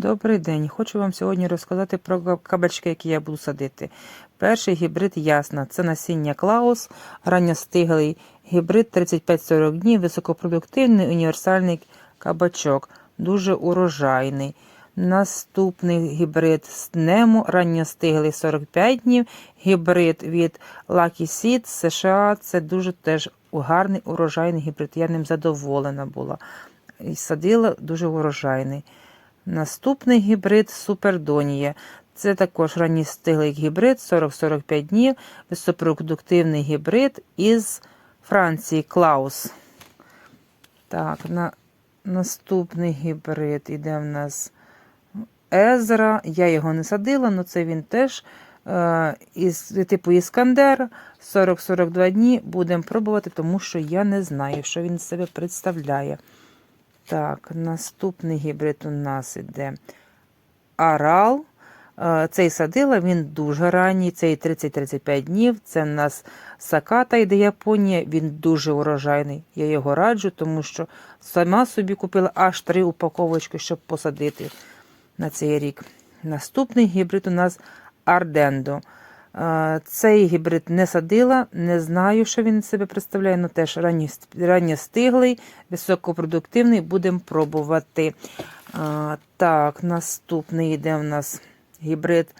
Добрий день. Хочу вам сьогодні розказати про кабачки, які я буду садити. Перший гібрид ясна. Це насіння Клаус, ранньостиглий гібрид 35-40 днів, високопродуктивний універсальний кабачок, дуже урожайний. Наступний гібрид з Нему, ранньостиглий 45 днів. Гібрид від Lucky Seed США. Це дуже теж гарний урожайний гібрид. Я ним задоволена була. І садила дуже урожайний. Наступний гібрид Супердонія. Це також ранньостиглий гібрид 40-45 днів, високопродуктивний гібрид із Франції Клаус. Так, на, наступний гібрид іде в нас Езра. Я його не садила, але це він теж е, із типу Іскандер 40-42 дні. Будемо пробувати, тому що я не знаю, що він себе представляє. Так, наступний гібрид у нас іде Арал. Е, Цей садила, він дуже ранній, цей 30-35 днів. Це в нас Саката йде Японія, він дуже урожайний. Я його раджу, тому що сама собі купила аж три упаковочки, щоб посадити на цей рік. Наступний гібрид у нас Ардендо. Цей гібрид не садила, не знаю, що він себе представляє, але теж ранньостиглий, високопродуктивний, будемо пробувати. Так, наступний йде у нас гібрид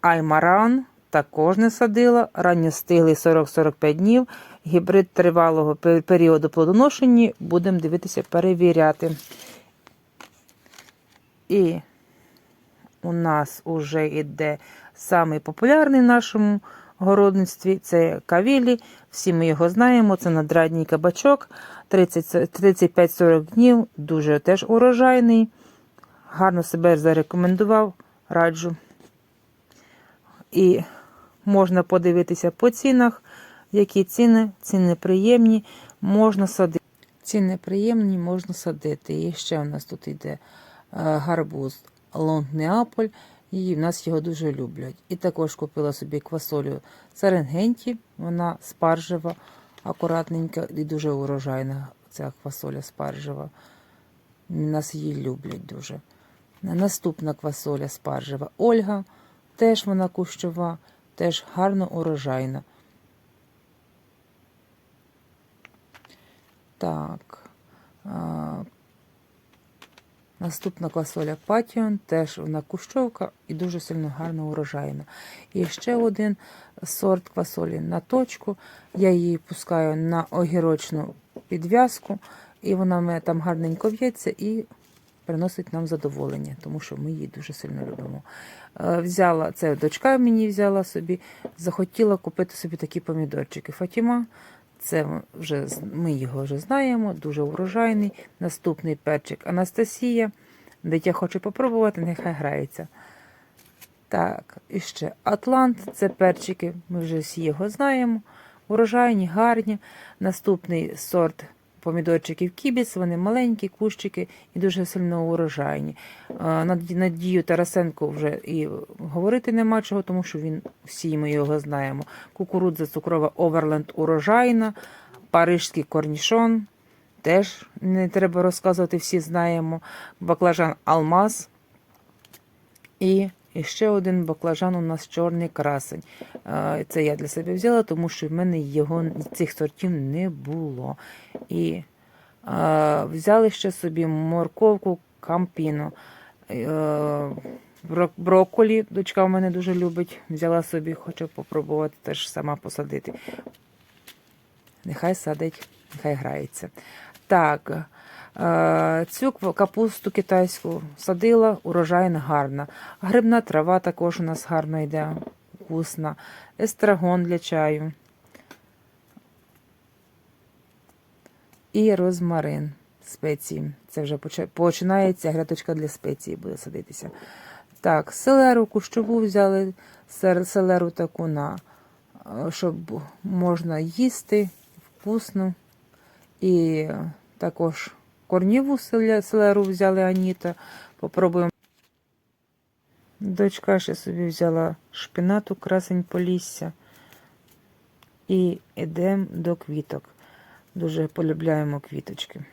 Аймаран. Також не садила. Ранньостиглий 40-45 днів. Гібрид тривалого пе- періоду плодоношення. Будемо дивитися, перевіряти. І у нас вже йде самий популярний в нашому городництві це кавілі. Всі ми його знаємо. Це надрадній кабачок 35-40 днів, дуже теж урожайний. Гарно себе зарекомендував, раджу. І можна подивитися по цінах, які ціни, ціни приємні, можна садити. Ціни приємні, можна садити. І ще у нас тут йде е, гарбуз Лонг Неаполь, і в нас його дуже люблять. І також купила собі квасолю Саренгенті, вона спаржева, акуратненька і дуже урожайна ця квасоля спаржева. Нас її люблять дуже. Наступна квасоля спаржева Ольга, теж вона кущова, теж гарно урожайна. Так. Наступна квасоля Патіон, теж вона кущовка і дуже сильно гарно урожайна. І ще один сорт квасолі на точку. Я її пускаю на огірочну підв'язку, і вона там гарненько в'ється і приносить нам задоволення, тому що ми її дуже сильно любимо. Е, Взяла це дочка мені взяла собі, захотіла купити собі такі помідорчики. Фатіма. Це вже ми його вже знаємо, дуже урожайний. Наступний перчик Анастасія. Дитя хоче попробувати, нехай грається. Так, і ще Атлант це перчики, ми вже всі його знаємо. Урожайні, гарні. Наступний сорт помідорчиків кібіс, вони маленькі, кущики і дуже сильно урожайні. Надію Тарасенко вже і говорити нема чого, тому що він всі ми його знаємо. Кукурудза цукрова Оверленд урожайна, парижський корнішон. Теж не треба розказувати, всі знаємо. Баклажан Алмаз. І і ще один баклажан у нас чорний красень. Це я для себе взяла, тому що в мене його цих сортів не було. І е, взяли ще собі морковку кампіно. Е, брокколі, дочка в мене дуже любить. Взяла собі, хочу попробувати теж сама посадити. Нехай садить, нехай грається. Так, цю капусту китайську садила, урожайна гарна. Грибна трава також у нас гарно йде, вкусна. Естрагон для чаю. І розмарин спеції. Це вже починається грядочка для спеції, буде садитися. Так, селеру кущову взяли, селеру таку на, е, щоб можна їсти вкусно. І також корніву селеру взяли Аніта. Попробуємо. Дочка ще собі взяла шпинату, красень полісся. І йдемо до квіток. Дуже полюбляємо квіточки.